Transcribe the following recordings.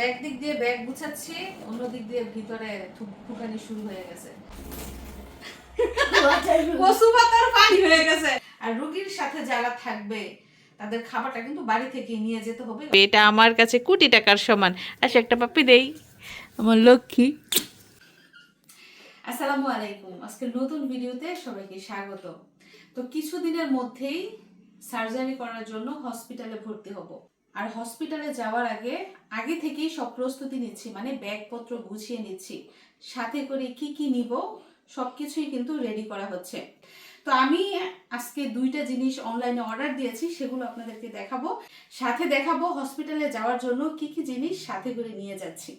একদিক দিয়ে ব্যাগ গুছাচ্ছি অন্য দিক দিয়ে ভিতরে থুক- শুরু হয়ে গেছে। কচু পাতার পানি হয়ে গেছে। আর রুগীর সাথে যারা থাকবে তাদের খাবারটা কিন্তু বাড়ি থেকে নিয়ে যেতে হবে। এটা আমার কাছে কোটি টাকার সমান। আচ্ছা একটা পাপ্পি দেই। আমার লক্ষ্মী। আসসালামু আলাইকুম। আজকে নতুন ভিডিওতে সবাইকে স্বাগত। তো কিছুদিনের মধ্যেই সার্জারি করার জন্য হসপিটালে ভর্তি হব। আর হসপিটালে যাওয়ার আগে আগে থেকেই সব প্রস্তুতি নিচ্ছি মানে ব্যাগপত্র গুছিয়ে নিচ্ছি। সাথে করে কি কি নিব সব কিছুই কিন্তু রেডি করা হচ্ছে। তো আমি আজকে দুইটা জিনিস অনলাইনে অর্ডার দিয়েছি, সেগুলো আপনাদেরকে দেখাবো। সাথে দেখাবো হসপিটালে যাওয়ার জন্য কি কি জিনিস, সাথে করে নিয়ে যাচ্ছি।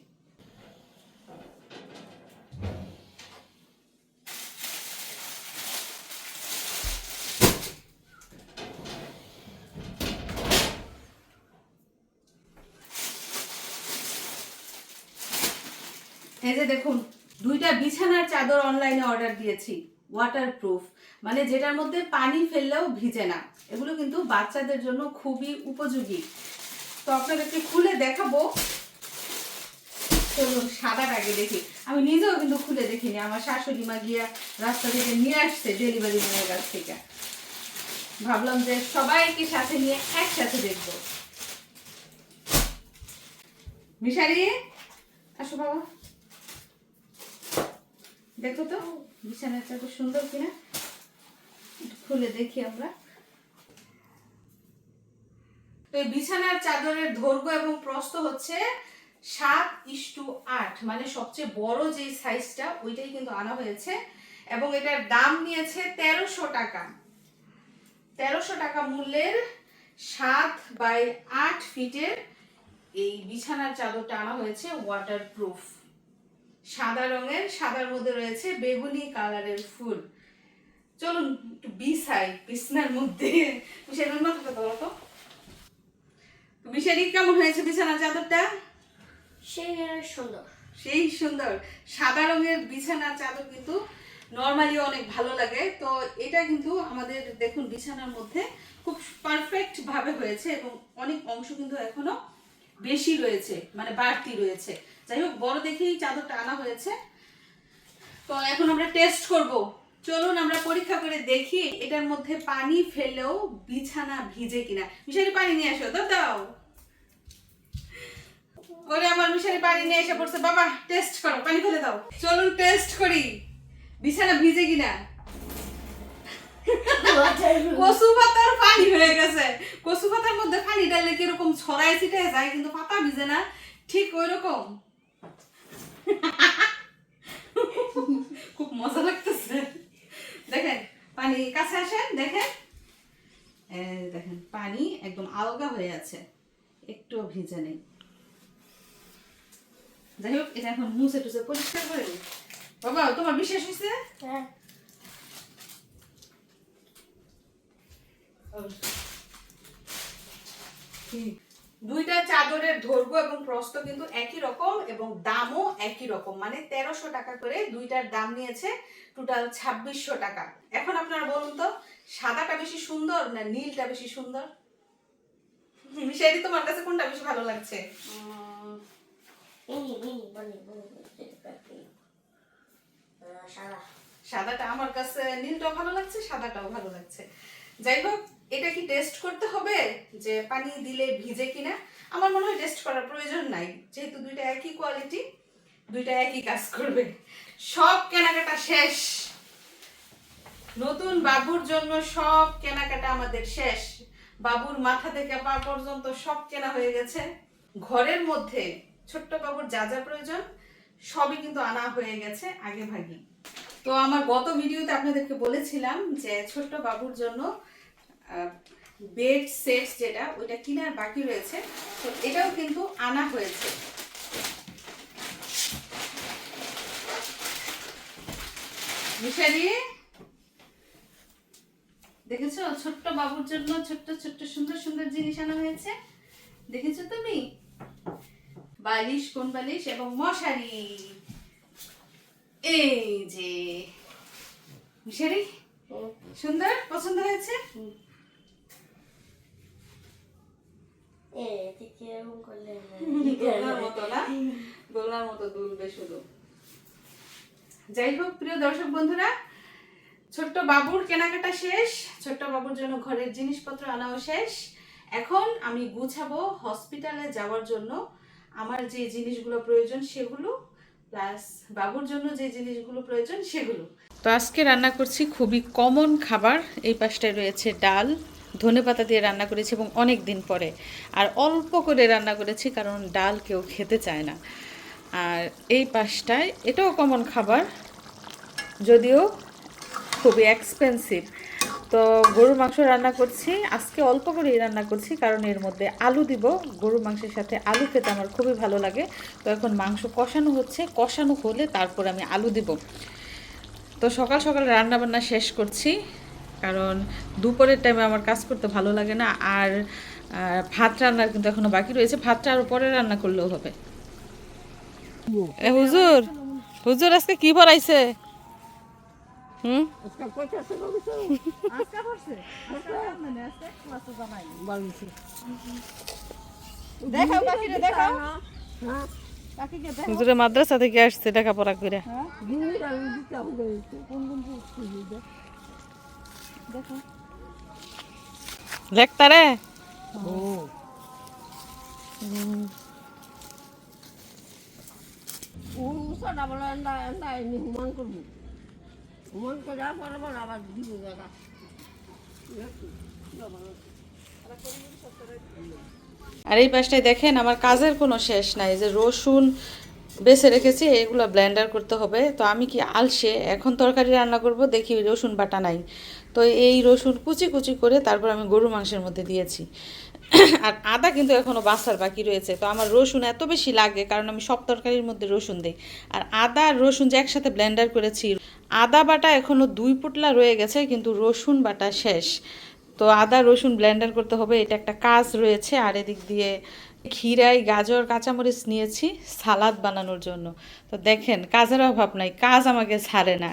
এই যে দেখুন, দুইটা বিছানার চাদর অনলাইনে অর্ডার দিয়েছি ওয়াটারপ্রুফ মানে যেটার মধ্যে পানি ফেললেও ভিজে না। এগুলো কিন্তু বাচ্চাদের জন্য খুবই উপযোগী। তো আপনাদেরকে খুলে দেখাবো। চলুন সাদার আগে দেখি। আমি নিজেও কিন্তু খুলে দেখিনি। আমার শাশুড়ি মা গিয়া রাস্তা থেকে নিয়ে আসছে ডেলিভারি ম্যানের কাছ থেকে। ভাবলাম যে সবাইকে সাথে নিয়ে একসাথে দেখব। মিশারি, আসো বাবা। দেখো তো বিছানার চাদর সুন্দর কিনা? খুলে দেখি আমরা। তো এই বিছানার চাদরের দৈর্ঘ্য এবং প্রস্থ হচ্ছে সাত ইস্টু আট মানে সবচেয়ে বড় যে সাইজটা, ওইটাই কিন্তু আনা হয়েছে। এবং এটার দাম নিয়েছে তেরোশো টাকা। তেরোশো টাকা মূল্যের সাত বাই আট ফিটের এই বিছানার চাদরটা আনা হয়েছে ওয়াটারপ্রুফ সাদা রঙের সাদার মধ্যে রয়েছে বেগুনি কালারের ফুল। চলুন একটু বিছাই বিছানার মধ্যে। বিছানার মাথাটা ধরো তো বিছানি কেমন হয়েছে বিছানার চাদরটা? সেই সুন্দর। সেই সুন্দর। সাদা রঙের বিছানার চাদর কিন্তু নর্মালি অনেক ভালো লাগে। তো এটা কিন্তু আমাদের দেখুন বিছানার মধ্যে খুব পারফেক্ট ভাবে হয়েছে এবং অনেক অংশ কিন্তু এখনও বেশি রয়েছে মানে বাড়তি রয়েছে। যাই হোক, বড় দেখেই চাদরটা আনা হয়েছে। তো এখন আমরা টেস্ট করব। চলুন আমরা পরীক্ষা করে দেখি এটার মধ্যে পানি ফেলেও বিছানা ভিজে কিনা। মিশারি, পানি নিয়ে আসো, দাও দাও। ওরে আমার মিশারি, পানি নিয়ে এসে পড়ছে। বাবা টেস্ট করো, পানি ফেলে দাও। চলুন টেস্ট করি, বিছানা ভিজে কিনা। কচু পাতার পানি হয়ে গেছে। কচু পাতার মধ্যে পানি ডাললে কীরকম ছড়াই ছিটায় যায়, কিন্তু পাতা ভিজে না। ঠিক ওই রকম খুব মজা লাগতেছে। দেখেন, পানি কাছে আসেন, দেখেন। দেখেন, পানি একদম আলগা হয়ে আছে। একটুও ভিজে নেই। যাই হোক, এটা এখন মুছে টুছে পরিষ্কার করে বাবা, তোমার বিশেষ হয়েছে? হ্যাঁ। দুইটা চাদরের দৈর্ঘ্য এবং প্রস্থ কিন্তু একই রকম এবং দামও একই রকম। মানে তেরোশো টাকা করে দুইটার দাম নিয়েছে টোটাল ছাব্বিশশো টাকা। এখন আপনারা বলুন তো সাদাটা বেশি সুন্দর না নীলটা বেশি সুন্দর? মিশাইদি তোমার কাছে কোনটা বেশি ভালো লাগছে? সাদাটা আমার কাছে নীলটাও ভালো লাগছে সাদাটাও ভালো লাগছে। যাই হোক এটা কি টেস্ট করতে হবে? যে পানি দিলে ভিজে কিনা? আমার মনে হয় টেস্ট করার প্রয়োজন নাই। যেহেতু দুইটা একই কোয়ালিটি দুইটা একই কাজ করবে। সব কেনাকাটা শেষ। নতুন বাবুর জন্য সব কেনাকাটা আমাদের শেষ। বাবুর মাথা থেকে পা পর্যন্ত সব কেনা হয়ে গেছে। ঘরের মধ্যে ছোট্ট বাবুর যা যা প্রয়োজন, সবই কিন্তু আনা হয়ে গেছে আগে ভাগে। তো আমার গত ভিডিওতে আপনাদেরকে বলেছিলাম যে ছোট্ট বাবুর জন্য বেড সেট যেটা ওইটা কেনার বাকি রয়েছে। তো এটাও কিন্তু আনা হয়েছে। মিশারি দেখেছ? ছোট্ট বাবুর জন্য ছোট্ট ছোট্ট সুন্দর সুন্দর জিনিস আনা হয়েছে। দেখেছ তুমি? বালিশ কোন বালিশ? এবং মশারি। এই যে। মিশারি সুন্দর? পছন্দ হয়েছে? মতো দুলবে শুধু যাই হোক প্রিয় দর্শক বন্ধুরা ছোট্ট বাবুর কেনাকাটা শেষ। ছোট্ট বাবুর জন্য ঘরের জিনিসপত্র আনাও শেষ। এখন আমি গুছাবো হসপিটালে যাওয়ার জন্য। আমার যে জিনিসগুলো প্রয়োজন সেগুলো প্লাস বাবুর জন্য যে জিনিসগুলো প্রয়োজন সেগুলো। তো আজকে রান্না করছি খুবই কমন খাবার। এই পাশটায় রয়েছে ডাল। ধনে পাতা দিয়ে রান্না করেছি এবং অনেক দিন পরে। আর অল্প করে রান্না করেছি কারণ ডাল কেউ খেতে চায় না। আর এই পাশটায় এটাও কমন খাবার, যদিও খুবই এক্সপেন্সিভ তো গরুর মাংস রান্না করছি, আজকে অল্প করেই রান্না করছি কারণ এর মধ্যে আলু দিব। গরুর মাংসের সাথে আলু খেতে আমার খুবই ভালো লাগে। তো এখন মাংস কষানো হচ্ছে, কষানো হলে তারপর আমি আলু দিব। তো সকাল সকাল রান্না বান্না শেষ করছি। কারণ দুপুরের টাইমে আমার কাজ করতে ভালো লাগে না আর ভাত রান্নার কিন্তু এখনও বাকি রয়েছে ভাতটা আরও পরে রান্না করলেও হবে। হুজুর হুজুর আজকে কি পড়াইছে হুম? দেখাও কাকিরে দেখাও। হুজুরে মাদ্রাসা থেকে আসছে লেখাপড়া করে। লেখতারে উষাটা বলে এন্দা এন্দা এমনি হুমান করব। হুমান করে পরে আবার আবার দিব জায়গা আর এই পাশটায় দেখেন আমার কাজের কোনো শেষ নাই। যে রসুন বেছে রেখেছি এগুলো ব্লেন্ডার করতে হবে। তো আমি কি আলসে? এখন তরকারি রান্না করব দেখি রসুন বাটা নাই। তো এই রসুন কুচি কুচি করে তারপর আমি গরু মাংসের মধ্যে দিয়েছি। আর আদা কিন্তু এখনও বাসার বাকি রয়েছে। তো আমার রসুন এত বেশি লাগে, কারণ আমি সব তরকারির মধ্যে রসুন দিই। আর আদা আর রসুন যে একসাথে ব্লেন্ডার করেছি, আদা বাটা এখনও দুই পুটলা রয়ে গেছে, কিন্তু রসুন বাটা শেষ। তো আদা রসুন ব্লেন্ডার করতে হবে, এটা একটা কাজ রয়েছে। আর এদিক দিয়ে ক্ষীরাই গাজর কাঁচামরিচ নিয়েছি সালাদ বানানোর জন্য। তো দেখেন কাজের অভাব নাই কাজ আমাকে ছাড়ে না।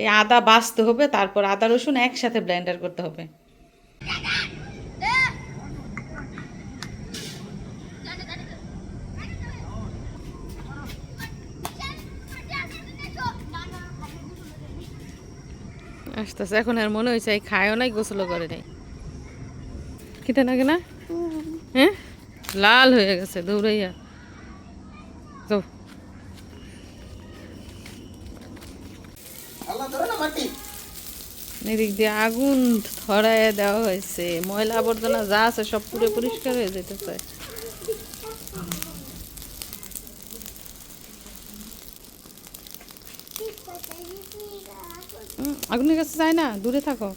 এই আদা বাছতে হবে তারপর আদা রসুন একসাথে ব্লেন্ডার করতে হবে। আসতেছে এখন আর মনে হয়েছে খায়ও নাই গোসলও করে নাই। খেতে নাকি না? হ্যাঁ? লাল হয়ে গেছে, দৌড়াইয়া। এদিক দিয়ে আগুন ধরায় দেওয়া হয়েছে। ময়লা আবর্জনা যা আছে সব পুরো পরিষ্কার হয়ে যেতেছে। আগুনের কাছে যায় না, দূরে থাকো।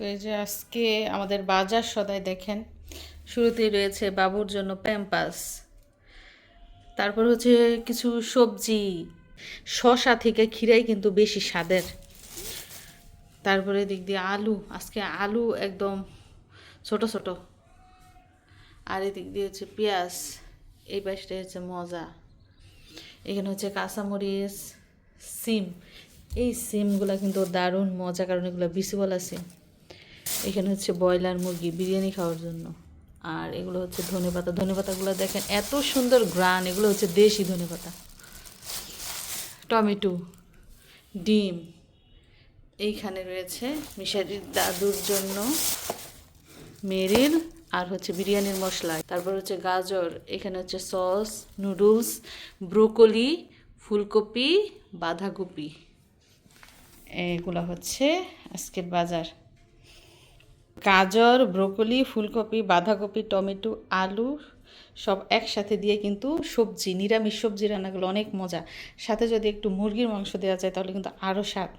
তো এই যে আজকে আমাদের বাজার সদাই দেখেন, শুরুতেই রয়েছে বাবুর জন্য প্যাম্পাস, তারপর হচ্ছে কিছু সবজি, শশা থেকে ক্ষীরাই কিন্তু বেশি স্বাদের, তারপরে দিক দিয়ে আলু, আজকে আলু একদম ছোট ছোট, আর এদিক দিয়ে হচ্ছে পেঁয়াজ, এই পাশটা হচ্ছে মজা, এখানে হচ্ছে কাঁচামরিচ, সিম, এই সিমগুলো কিন্তু দারুণ মজা, কারণ এগুলো বিসিওয়ালা সিম। এখানে হচ্ছে ব্রয়লার মুরগি, বিরিয়ানি খাওয়ার জন্য। আর এগুলো হচ্ছে ধনে পাতা। ধনে পাতাগুলো দেখেন, এত সুন্দর গ্রান এগুলো হচ্ছে দেশি ধনে পাতা। টমেটো, ডিম। এইখানে রয়েছে মিশারির দাদুর জন্য মেরিল আর হচ্ছে বিরিয়ানির মশলা। তারপর হচ্ছে গাজর, এখানে হচ্ছে সস, নুডলস, ব্রোকলি, ফুলকপি, বাঁধাকপি। এগুলো হচ্ছে আজকের বাজার। গাজর, ব্রোকলি, ফুলকপি, বাঁধাকপি, টমেটো, আলু সব একসাথে দিয়ে কিন্তু সবজি, নিরামিষ সবজি রান্নাগুলো অনেক মজা। সাথে যদি একটু মুরগির মাংস দেওয়া যায় তাহলে কিন্তু আরও স্বাদ।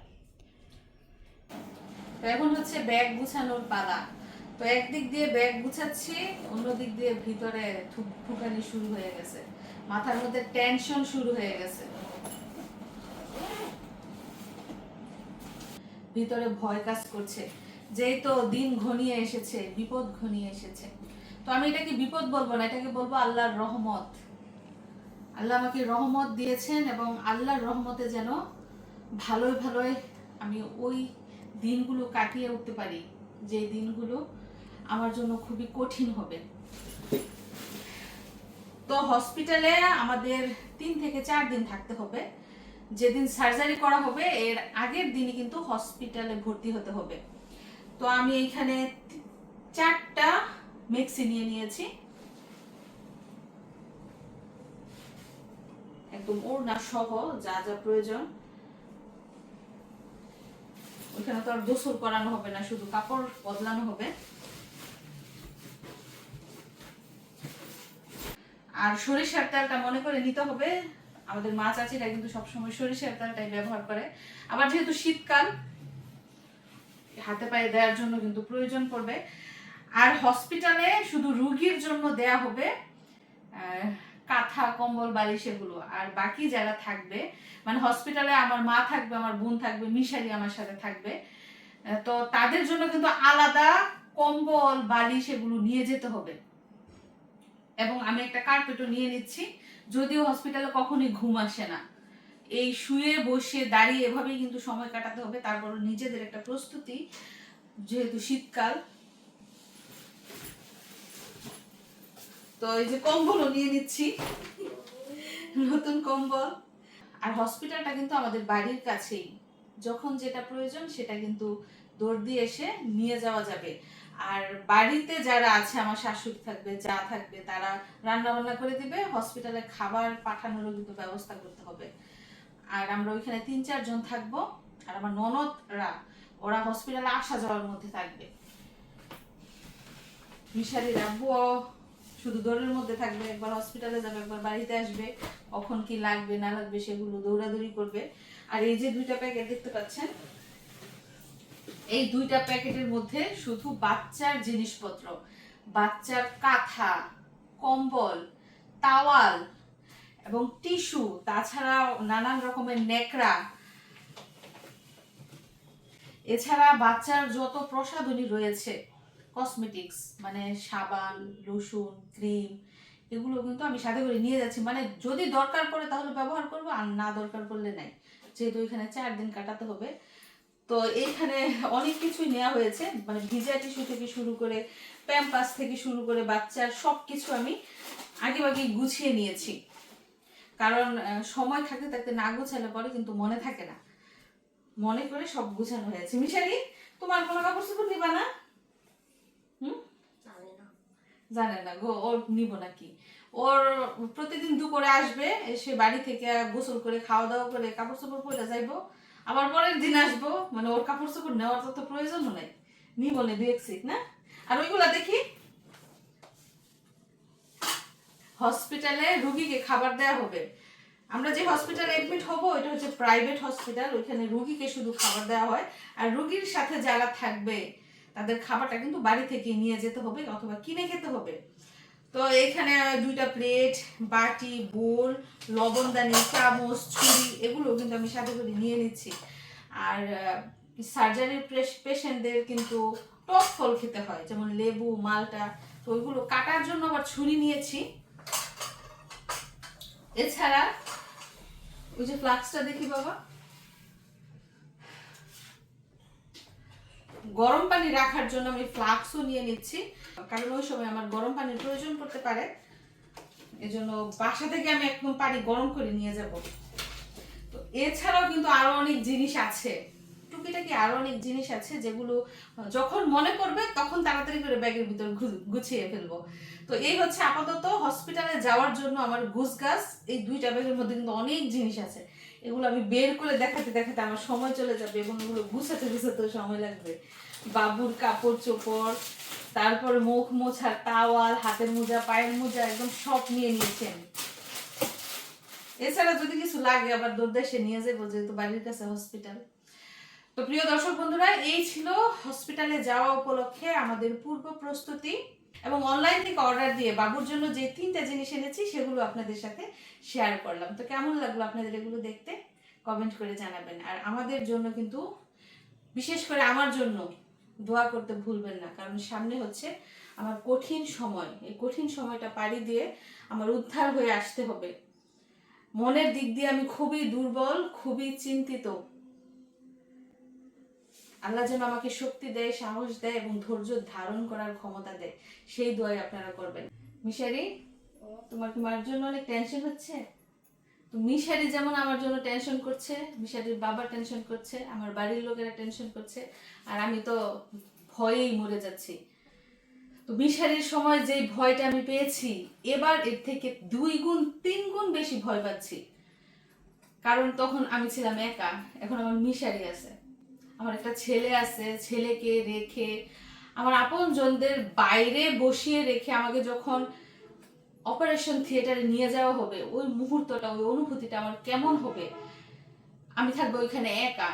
এখন হচ্ছে ব্যাগ গুছানোর পালা। তো একদিক দিয়ে ব্যাগ গুছাচ্ছি, অন্য দিক দিয়ে ভিতরে ঠুক- ঠুকানি শুরু হয়ে গেছে। মাথার মধ্যে টেনশন শুরু হয়ে গেছে। ভিতরে ভয় কাজ করছে। যেই তো দিন ঘনিয়ে এসেছে, বিপদ ঘনিয়ে এসেছে। তো আমি এটাকে বিপদ বলব না, এটাকে বলব আল্লাহর রহমত। আল্লাহ আমাকে রহমত দিয়েছেন এবং আল্লাহর রহমতে যেন ভালোই ভালোই আমি ওই দিনগুলো কাটিয়ে উঠতে পারি, যে দিনগুলো আমার জন্য খুবই কঠিন হবে। তো হসপিটালে আমাদের তিন থেকে চার দিন থাকতে হবে। যেদিন সার্জারি করা হবে, এর আগের দিনই কিন্তু হসপিটালে ভর্তি হতে হবে। তো আমি এইখানে চারটা মেক্সি নিয়ে নিয়েছি। একদম ওড়না সহ যা যা প্রয়োজন। ওইখানে তো আর গোসল করানো হবে না, শুধু কাপড় বদলানো হবে। আর সরিষার তেলটা মনে করে নিতে হবে। আমাদের মা চাচিরা কিন্তু সবসময় সরিষার তেলটাই ব্যবহার করে। আবার যেহেতু শীতকাল হাতে পায়ে দেওয়ার জন্য কিন্তু প্রয়োজন পড়বে। আর হসপিটালে শুধু রুগীর জন্য দেয়া হবে কাঁথা, কম্বল, বালিশ এগুলো। আর বাকি যারা থাকবে মানে হসপিটালে আমার মা থাকবে, আমার বোন থাকবে মিশারি আমার সাথে থাকবে তো তাদের জন্য কিন্তু আলাদা কম্বল, বালিশ এগুলো নিয়ে যেতে হবে। এবং আমি একটা কার্পেটও নিয়ে নিচ্ছি, যদিও হসপিটালে কখনোই ঘুম আসে না। এই শুয়ে বসে দাঁড়িয়ে এভাবেই কিন্তু সময় কাটাতে হবে তারপর নিজেদের একটা প্রস্তুতি, যেহেতু শীতকাল। তো এই যে কম্বলও নিয়ে নিচ্ছি, নতুন কম্বল। আর হসপিটালটা কিন্তু আমাদের বাড়ির কাছেই। যখন যেটা প্রয়োজন সেটা কিন্তু দৌড় দিয়ে এসে নিয়ে যাওয়া যাবে। আর বাড়িতে যারা আছে, আমার শাশুড়ি থাকবে, যা থাকবে, তারা রান্না বান্না করে দিবে, হসপিটালে খাবার পাঠানোরও কিন্তু ব্যবস্থা করতে হবে। আর আমরা ওইখানে তিন চারজন থাকব। আর আমার ননদরা, ওরা হসপিটালে আসা যাওয়ার মধ্যে থাকবে। মিশারি রাখব শুধু দৌড়ের মধ্যে থাকবে, একবার হসপিটালে যাবে, একবার বাড়িতে আসবে। কখন কি লাগবে, না লাগবে, সেগুলো দৌড়াদৌড়ি করবে। আর এই যে দুইটা প্যাকেট দেখতে পাচ্ছেন, এই দুইটা প্যাকেটের মধ্যে শুধু বাচ্চার জিনিসপত্র। বাচ্চার কাঁথা, কম্বল তাওয়াল এবং টিস্যু, তাছাড়া নানান রকমের নেকড়া। এছাড়া বাচ্চার যত প্রসাধনী রয়েছে কসমেটিক্স মানে সাবান লোশন ক্রিম, এগুলো কিন্তু আমি সাথে করে নিয়ে যাচ্ছি। মানে যদি দরকার পড়ে তাহলে ব্যবহার করব, আর না দরকার পড়লে নাই। যেহেতু এখানে চার দিন কাটাতে হবে। তো এইখানে অনেক কিছুই নেওয়া হয়েছে। মানে ভিজা টিস্যু থেকে শুরু করে, প্যাম্পাস থেকে শুরু করে বাচ্চার সব কিছু আমি আগে আগে গুছিয়ে নিয়েছি। কারণ সময় থাকতে থাকতে না গুছালে পরে কিন্তু মনে থাকে না। মনে করে সব গুছানো হয়েছে। মিশারি তোমার কোনো কাপড় চোপড় নিবা না? হুম? জানে না। গো ওর নিব নাকি? ওর প্রতিদিন দুপুরে আসবে এসে বাড়ি থেকে গোসল করে খাওয়া দাওয়া করে কাপড় চোপড় পরে যাইবো। আবার পরের দিন আসব মানে ওর কাপড় চোপড় নেওয়ার তো প্রয়োজনও নাই। নিব না দু এক সেট না? আর ওইগুলা দেখি হসপিটালে রুগীকে খাবার দেওয়া হবে। আমরা যে হসপিটালে এডমিট হব, এটা হচ্ছে প্রাইভেট হসপিটাল ওইখানে রুগীকে শুধু খাবার দেওয়া হয়। আর রুগীর সাথে যারা থাকবে, তাদের খাবারটা কিন্তু বাড়ি থেকে নিয়ে যেতে হবে অথবা কিনে খেতে হবে। তো এখানে দুইটা প্লেট বাটি, বোল লবণদানি চামচ, ছুরি, এগুলো কিন্তু আমি সাথে করে নিয়ে নিচ্ছি। আর সার্জারি পেশেন্টদের কিন্তু টক ফল খেতে হয়, যেমন লেবু, মালটা, তো ওইগুলো কাটার জন্য আবার ছুরি নিয়েছি। এছাড়া ওই যে ফ্লাক্সটা দেখি বাবা। গরম পানি রাখার জন্য আমি ফ্লাক্সও নিয়ে নিচ্ছি। কারণ ওই সময় আমার গরম পানির প্রয়োজন পড়তে পারে। এজন্য বাসা থেকে আমি একদম পানি গরম করে নিয়ে যাব। তো এছাড়াও কিন্তু আরও অনেক জিনিস আছে। টুকিটাকি আরও অনেক জিনিস আছে যেগুলো, যখন মনে পড়বে তখন তাড়াতাড়ি করে ব্যাগের ভিতর গুছিয়ে ফেলব। তো এই হচ্ছে আপাতত হসপিটালে যাওয়ার জন্য আমার গুছ গাছ, এই দুইটা ব্যাগের মধ্যে কিন্তু অনেক জিনিস আছে। এগুলো আমি বের করে দেখাতে দেখাতে আমার সময় চলে যাবে এবং এগুলো গুছাতে গুছাতে সময় লাগবে। বাবুর কাপড় চোপড়, তারপর মুখ মোছার তাওয়াল হাতের মোজা, পায়ের মোজা, একদম সব নিয়ে নিয়েছি আমি। এছাড়া যদি কিছু লাগে আবার দোরদেশে নিয়ে যাব, যেহেতু বাড়ির কাছে হসপিটাল তো প্রিয় দর্শক বন্ধুরা, এই ছিল হসপিটালে যাওয়া উপলক্ষে আমাদের পূর্ব প্রস্তুতি এবং অনলাইন থেকে অর্ডার দিয়ে বাবুর জন্য যে তিনটা জিনিস এনেছি, সেগুলো আপনাদের সাথে শেয়ার করলাম। তো কেমন লাগল আপনাদের এগুলো দেখতে? কমেন্ট করে জানাবেন। আর আমাদের জন্য কিন্তু, বিশেষ করে আমার জন্য দোয়া করতে ভুলবেন না, কারণ সামনে হচ্ছে আমার কঠিন সময়। এই কঠিন সময়টা পাড়ি দিয়ে আমার উদ্ধার হয়ে আসতে হবে। মনের দিক দিয়ে আমি খুবই দুর্বল, খুবই চিন্তিত। আল্লাহ যেন আমাকে শক্তি দেয়, সাহস দেয় এবং ধৈর্য ধারণ করার ক্ষমতা দেয়। সেই দোয়াই আপনারা করবেন। মিশারি, তোমার কি মার জন্য অনেক টেনশন হচ্ছে? তো মিশারি যেমন আমার জন্য টেনশন করছে, মিশারির বাবা টেনশন করছে, আমার বাড়ির লোকেরা টেনশন করছে, আর আমি তো ভয়েই মরে যাচ্ছি। তো মিশারির সময় যে ভয়টা আমি পেয়েছি, এবার এর থেকে দুই গুণ, তিন গুণ বেশি ভয় পাচ্ছি। কারণ তখন আমি ছিলাম একা, এখন আমার মিশারি আছে। আমার একটা ছেলে আছে, ছেলেকে রেখে আমার আপন জনদের বাইরে বসিয়ে রেখে আমাকে যখন অপারেশন থিয়েটারে নিয়ে যাওয়া হবে, ওই মুহূর্তটা, ওই অনুভূতিটা আমার কেমন হবে? আমি থাকব ওইখানে একা।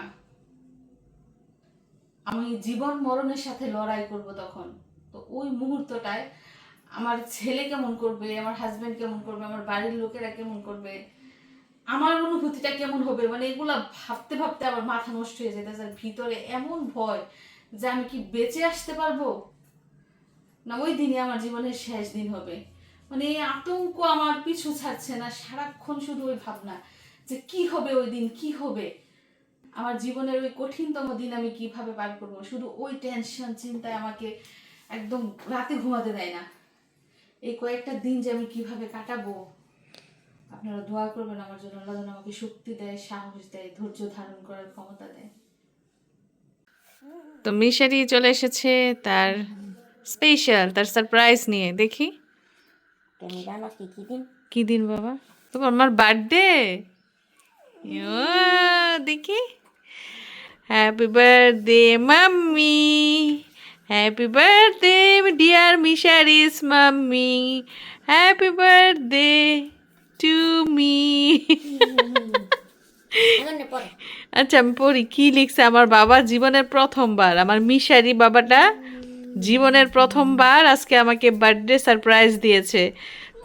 আমি জীবন মরণের সাথে লড়াই করব তখন। তো ওই মুহূর্তটায় আমার ছেলে কেমন করবে, আমার হাজব্যান্ড কেমন করবে, আমার বাড়ির লোকেরা কেমন করবে আমার অনুভূতিটা কেমন হবে? মানে এগুলা ভাবতে ভাবতে আমার মাথা নষ্ট হয়ে যেতেছে আর ভিতরে এমন ভয় যে আমি কি বেঁচে আসতে পারব? না, ওই দিনই আমার জীবনের শেষ দিন হবে। মানে এই আতঙ্ক আমার পিছু ছাড়ছে না, সারাক্ষণ শুধু ওই ভাবনা যে কি হবে ওই দিন, কি হবে? আমার জীবনের ওই কঠিনতম দিন আমি কীভাবে পার করব? শুধু ওই টেনশন চিন্তায় আমাকে একদম রাতে ঘুমাতে দেয় না। এই কয়েকটা দিন যে আমি কীভাবে কাটাবো? আপনারা দোয়া করবেন আমার জন্য। আল্লাহ যেন আমাকে শক্তি দেয় সাহস দেয় ধৈর্য ধারণ করার ক্ষমতা দেয়। তো মিশারি চলে এসেছে তার স্পেশাল তার সারপ্রাইজ নিয়ে। দেখি। তুমি জানো কি কি দিন? কি দিন বাবা? তোমার আমার বার্থডে দেখি। Happy birthday mummy happy birthday dear Mishari's mummy happy birthday to me আচ্ছা আমি পড়ি। কি লিখছে? আমার বাবা জীবনের প্রথমবার। আমার মিশারি বাবাটা জীবনের প্রথমবার আজকে আমাকে বার্থডে সারপ্রাইজ দিয়েছে।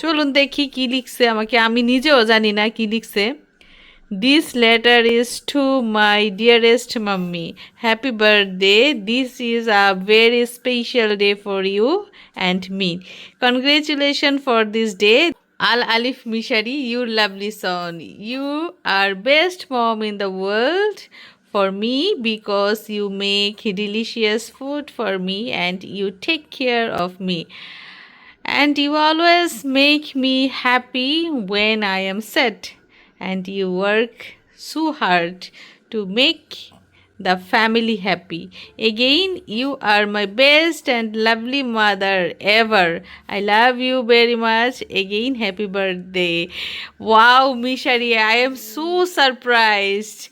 চলুন দেখি কি লিখছে আমাকে। আমি নিজেও জানি না কি লিখছে। This letter is to my dearest mummy happy birthday this is a very special day for you and me congratulation for this day Al Alif Mishari, you lovely son. You are best mom in the world for me because you make delicious food for me and you take care of me. And you always make me happy when I am sad. And you work so hard to make the family happy. Again, you are my best and lovely mother ever. I love you very much. Again, happy birthday. Wow, Mishari, I am so surprised.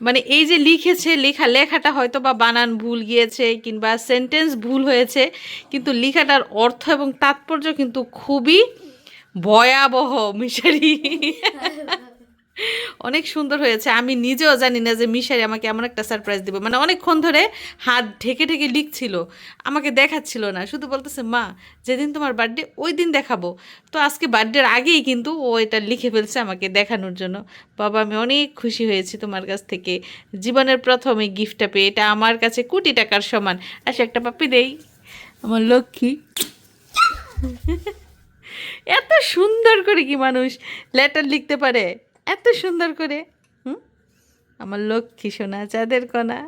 মানে এই যে লিখেছে লেখা লেখাটা হয়তো বা বানান ভুল গিয়েছে কিংবা সেন্টেন্স ভুল হয়েছে কিন্তু লেখাটার অর্থ এবং তাৎপর্য কিন্তু খুবই ভয়াবহ মিশারি অনেক সুন্দর হয়েছে। আমি নিজেও জানি না যে মিশারি আমাকে এমন একটা সারপ্রাইজ দেবে। মানে অনেকক্ষণ ধরে হাত ঢেকে ঢেকে লিখছিল, আমাকে দেখাচ্ছিল না। শুধু বলতেছে, মা, যেদিন তোমার বার্থডে ওই দিন দেখাবো। তো আজকে বার্থডের আগেই কিন্তু ও এটা লিখে ফেলছে আমাকে দেখানোর জন্য। বাবা, আমি অনেক খুশি হয়েছি তোমার কাছ থেকে। জীবনের প্রথম এই গিফটটা পেয়ে। এটা আমার কাছে কোটি টাকার সমান। আসে, একটা পাপ্পি দেই। আমার লক্ষ্মী। এত সুন্দর করে কি মানুষ লেটার লিখতে পারে? এত সুন্দর করে। হুম? আমার লক্ষ্মী সোনা চাঁদের কণা।